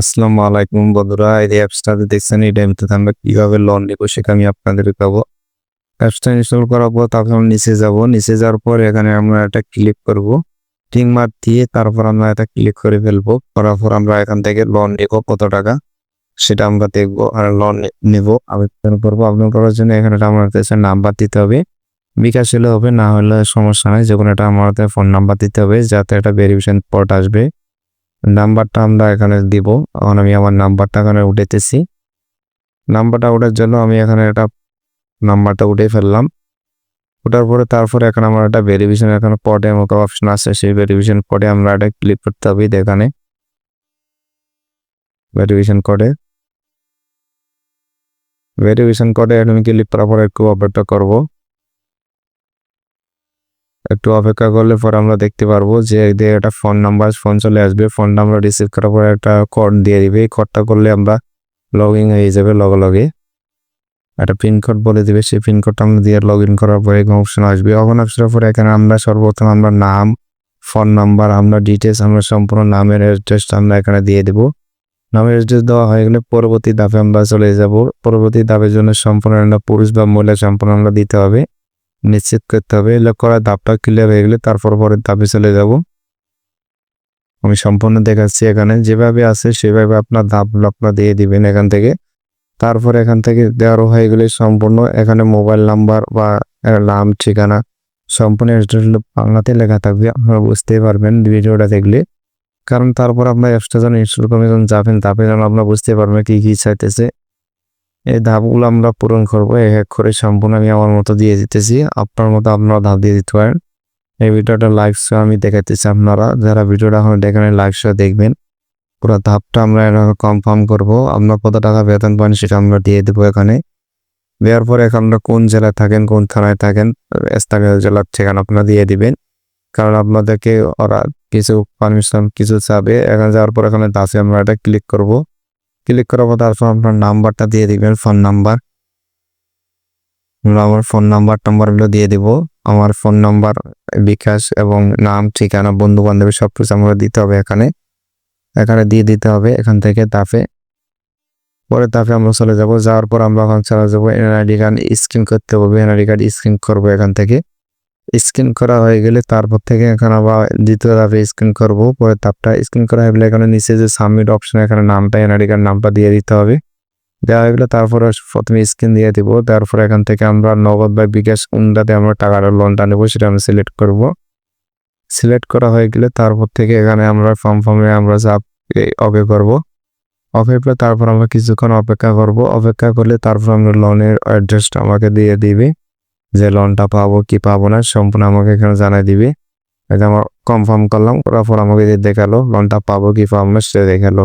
আসসালামু আলাইকুম বন্ধুরা, এই অ্যাপসটাতে দেখছেন, এই টাইমটাতে আমরা কীভাবে লোন নেব সেটা আমি আপনাদের দেখাবো। অ্যাপসটা ইনস্টল করার পর তারপর আমরা নিচে যাব। নিচে যাওয়ার পর এখানে আমরা এটা ক্লিক করব। টিং মার্ক দিয়ে তারপর আমরা এটা ক্লিক করে ফেলব। করার পর আমরা এখান থেকে লোন নেব, কত টাকা সেটা আমরা দেখব আর লোন নেব। আবেদন করব। আবেদন করার জন্য এখানে একটা আমাদের নাম্বার দিতে হবে। বিকাশ হলে হবে, না হলে সমস্যা নাই। যে কোনো একটা আমাদের ফোন নাম্বার দিতে হবে, যাতে একটা ভেরিফিকেশন পট আসবে। নাম্বারটা আমরা এখানে দিব। এখন আমি আমার নাম্বারটা এখানে উঠেতেছি নাম্বারটা ওঠার জন্য আমি এখানে একটা নাম্বারটা উঠে ফেললাম। ওঠার পরে তারপরে এখানে আমার একটা ভেরিফিকেশন এখানে পটে মতো অপশন আছে। সেই ভেরিফিকেশন পটে আমরা এটা ক্লিক করতে হবে এখানে। ভেরিফিকেশন কোডে ভেরিফিকেশন কোডে আমি ক্লিক করার পরে একটু অপেক্ষা করব। একটু অপেক্ষা করলে পরে আমরা দেখতে পারব যে একটা ফোন নাম্বার ফোন চলে আসবে। ফোন নাম্বার রিসিভ করার পরে একটা কোড দিয়ে দিবে। এই কোডটা করলে আমরা লগ ইন হয়ে যাবে লগে লগে একটা পিনকোড বলে দিবে। সেই পিনকোডটা আমরা দিয়ে লগ ইন করার পরে এরকম অপশন আসবে। অপশন আসার পরে এখানে আমরা সর্বপ্রথম আমরা নাম ফোন নাম্বার আমরা ডিটেলস আমরা সম্পূর্ণ নামের অ্যাড্রেসটা আমরা এখানে দিয়ে দেবো। নামের অ্যাড্রেস দেওয়া হয়ে গেলে পরবর্তী ধাপে আমরা চলে যাব। পরবর্তী ধাপের জন্য সম্পূর্ণ একটা পুরুষ বা মহিলা সম্পূর্ণ আমরা দিতে হবে। নিশ্চিত করতে হবে। এগুলো করার ধাপটা ক্লিয়ার হয়ে গেলে তারপর পরের ধাপে চলে যাব। আমি সম্পূর্ণ দেখাচ্ছি এখানে। যেভাবে আছে সেভাবে আপনার ধাপগুলো আপনার দিয়ে দিবেন এখান থেকে। তারপর এখান থেকে দেওয়ার হয়ে গেলে সম্পূর্ণ এখানে মোবাইল নাম্বার বা নাম, ঠিকানা সম্পূর্ণ বাংলাতে লেখা থাকবে। আপনারা বুঝতেই পারবেন ভিডিওটা দেখলে। কারণ তারপর আপনার অ্যাপসটা যখন ইনস্টল যখন যাবেন তারপরে যেন আপনারা বুঝতে পারবেন কি কি চাইতেছে। এই ধাপগুলো আমরা পূরণ করব, এক এক করে সম্পূর্ণ আমি আমার মতো দিয়ে দিতেছি। আপনার মতো আপনারা ধাপ দিয়ে দিতে পারেন। এই ভিডিওটা লাইভ শো আমি দেখাতেছি আপনারা। যারা ভিডিওটা এখন দেখেন লাইভ শো দেখবেন। পুরো ধাপটা আমরা কনফার্ম করব। আপনার কত টাকা বেতন পান সেটা আমরা দিয়ে দেবো এখানে। দেওয়ার পরে আমরা কোন জেলায় থাকেন, কোন থানায় থাকেন, স্থানীয় জেলার ঠিকানা আপনারা দিয়ে দিবেন। কারণ আপনাদেরকে ওরা কিছু পারমিশন কিছু চাবে। এখানে যাওয়ার পর এখানে দাসে আমরা এটা ক্লিক করব। ক্লিক করার পর তারপর আপনার নাম্বারটা দিয়ে দিবেন ফোন নাম্বার আমার ফোন নাম্বার টাম্বারগুলো দিয়ে দিব। আমার ফোন নাম্বার বিকাশ এবং নাম, ঠিকানা বন্ধু বান্ধবী সব কিছু আমরা দিতে হবে এখানে। এখানে দিয়ে দিতে হবে এখান থেকে তাপে পরে তাপে আমরা চলে যাব। যাওয়ার পর আমরা ওখানে চলে যাব। এনআইডি কার্ড স্ক্রিন করতে হবে। এনআইডি কার্ড স্ক্রিন করব এখান থেকে। স্ক্রিন করা হয়ে গেলে তারপর থেকে এখন আবার দ্বিতীয় ধাপে স্ক্রিন করব। পরে তাপটা স্ক্রিন করা হয়ে গেলে এখানে নিচে যে সাবমিট অপশন এখানে নামটা এনআইডি কার্ড নামটা দিয়ে দিতে হবে। দেওয়া হয়ে গেলে তারপরে প্রথমে স্ক্রিন দিয়ে দিব। তারপর এখান থেকে আমরা নগদ বা বিকাশ কোনটাতে আমরা টাকার লোনটা নেব সেটা আমরা সিলেক্ট করব। সিলেক্ট করা হয়ে গেলে তারপর থেকে এখানে আমরা ফর্ম ফর্মে আমরা যা অপে করব। অপে করে তারপর আমরা কিছুক্ষণ অপেক্ষা করব। অপেক্ষা করলে তারপর আমরা লোনের অ্যাড্রেসটা আমাকে দিয়ে দিবে। যে লোনটা পাবো কি পাবো না সম্পূর্ণ আমাকে এখানে জানাই দিবে। আমার কনফার্ম করলাম করার পর আমাকে দেখাল লোনটা পাবো কি পাবো না সে দেখাল।